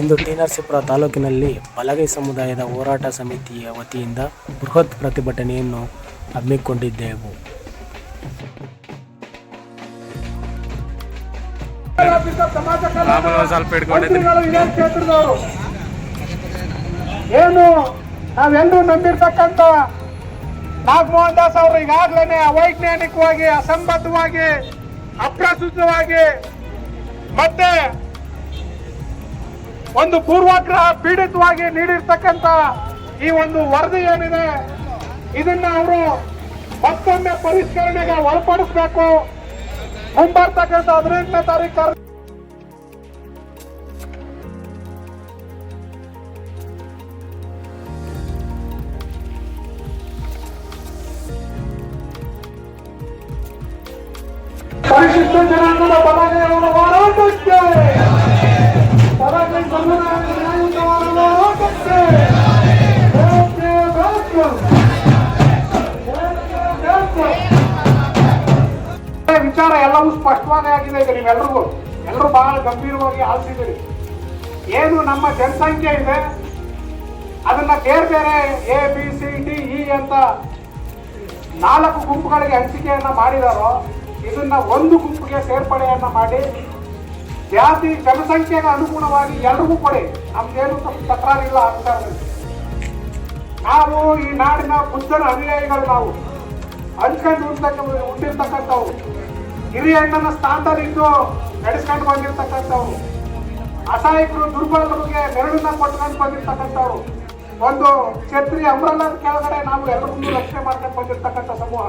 ಇಂದು T Narasipura ತಾಲೂಕಿನಲ್ಲಿ ಬಲಗೈ ಸಮುದಾಯದ ಹೋರಾಟ ಸಮಿತಿಯ ವತಿಯಿಂದ ಬೃಹತ್ ಪ್ರತಿಭಟನೆಯನ್ನು ಹಮ್ಮಿಕೊಂಡಿದ್ದೆವು. ಏನು? ನಾವೆಲ್ಲರೂ ನಂಬಿರ್ತಕ್ಕಂಥ ನಾಗಮೋಹನ್ ದಾಸ್ ಅವರು ಈಗಾಗಲೇ ಅವೈಜ್ಞಾನಿಕವಾಗಿ ಅಸಂಬದ್ಧವಾಗಿ ಅಪ್ರಸ್ತುತವಾಗಿ ಮತ್ತೆ ಒಂದು ಪೂರ್ವಾಗ್ರಹ ಪೀಡಿತವಾಗಿ ನೀಡಿರ್ತಕ್ಕಂಥ ಈ ಒಂದು ವರದಿ ಏನಿದೆ, ಇದನ್ನ ಅವರು ಮತ್ತೊಮ್ಮೆ ಪರಿಷ್ಕರಣೆಗೆ ಒಳಪಡಿಸಬೇಕು. ಮುಂಬರ್ತಕ್ಕಂಥ ಹದಿನೆಂಟನೇ ತಾರೀಕು ಪರಿಶಿಷ್ಟ ಜನಾಂಗದ ಬಲಗೈಯವರ ವಿಚಾರ ಎಲ್ಲವೂ ಸ್ಪಷ್ಟವಾಗಿ ಆಗಿದೆ ಈಗ ನೀವೆಲ್ರಿಗೂ. ಎಲ್ಲರೂ ಬಹಳ ಗಂಭೀರವಾಗಿ ಆಲಿಸಿದ್ದೀರಿ. ಏನು ನಮ್ಮ ಜನಸಂಖ್ಯೆ ಇದೆ? ಅದನ್ನ ಬೇರೆ ಬೇರೆ A B C D E ಅಂತ ನಾಲ್ಕು ಗುಂಪುಗಳಿಗೆ ಹಂಚಿಕೆಯನ್ನ ಮಾಡಿದಾರೋ, ಇದನ್ನ ಒಂದು ಗುಂಪಿಗೆ ಸೇರ್ಪಡೆಯನ್ನ ಮಾಡಿ, ಜಾತಿ, ಜನಸಂಖ್ಯೆಗೆ ಅನುಗುಣವಾಗಿ ಎಲ್ರಿಗೂ ಕೊಡಿ. ನಮ್ದೇನು ತಕರಾರಿಲ್ಲ ಅಂತ ನಾವು ಈ ನಾಡಿನ ಬುದ್ಧನ ಅನುಯಾಯಿಗಳು ನಾವು. ಅಂದ್ಕೊಂಡು ಉಂಟಕ್ಕ ಉಂಟಿರ್ತಕ್ಕಂಥವ್ರು ಹಿರಿಯಣ್ಣನ ಸ್ಥಾನದಲ್ಲಿದ್ದು ನಡೆಸ್ಕೊಂಡು ಬಂದಿರ್ತಕ್ಕಂಥವ್ರು. ಅಸಹಾಯಕರು, ದುರ್ಬಲರಿಗೆ ನೆರಳನ್ನ ಕೊಟ್ಕೊಂಡು ಬಂದಿರ್ತಕ್ಕಂಥವ್ರು. ಒಂದು ಛತ್ರಿ ಅಮ್ರಲ್ಲದ ಕೆಳಗಡೆ ನಾವು ಎಲ್ಲರನ್ನೂ ರಕ್ಷಣೆ ಮಾಡ್ಕೊಂಡು ಬಂದಿರ್ತಕ್ಕಂಥ ಸಮೂಹ.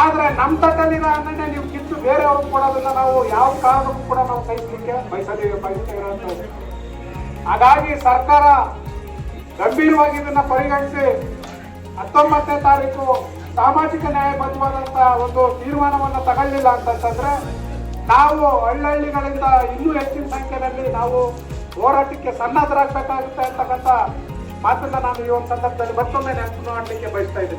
ಆದ್ರೆ ನಮ್ಮ ತಟ್ಟಲ್ಲಿನ ಅನ್ನನ್ನೇ ನೀವು ಕಿತ್ತು ಬೇರೆಯವ್ರಿಗೆ ಕೊಡೋದನ್ನ ನಾವು ಯಾವ ಕಾರಣಕ್ಕೂ ಕೂಡ ನಾವು ಸಹಿಸಲಿಕ್ಕೆ ಬಯಸದೇ ಬಯಸ್ತೇವೆ ಹಾಗಾಗಿ ಸರ್ಕಾರ ಗಂಭೀರವಾಗಿ ಇದನ್ನ ಪರಿಗಣಿಸಿ ಹತ್ತೊಂಬತ್ತನೇ ತಾರೀಕು ಸಾಮಾಜಿಕ ನ್ಯಾಯಬದ್ಧವಾದಂತಹ ಒಂದು ತೀರ್ಮಾನವನ್ನು ತಗೊಳ್ಳಿಲ್ಲ ಅಂತಂತಂದ್ರೆ, ನಾವು ಹಳ್ಳಹಳ್ಳಿಗಳಿಂದ ಇನ್ನೂ ಹೆಚ್ಚಿನ ಸಂಖ್ಯೆಯಲ್ಲಿ ನಾವು ಹೋರಾಟಕ್ಕೆ ಸನ್ನದ್ಧರಾಗಬೇಕಾಗುತ್ತೆ ಅಂತಕ್ಕಂಥ ಮಾತನ್ನ ನಾನು ಈ ಒಂದು ಸಂದರ್ಭದಲ್ಲಿ ಮತ್ತೊಮ್ಮೆ ನೆನಪು ಮಾಡಲಿಕ್ಕೆ ಬಯಸ್ತಾ ಇದ್ದೀನಿ.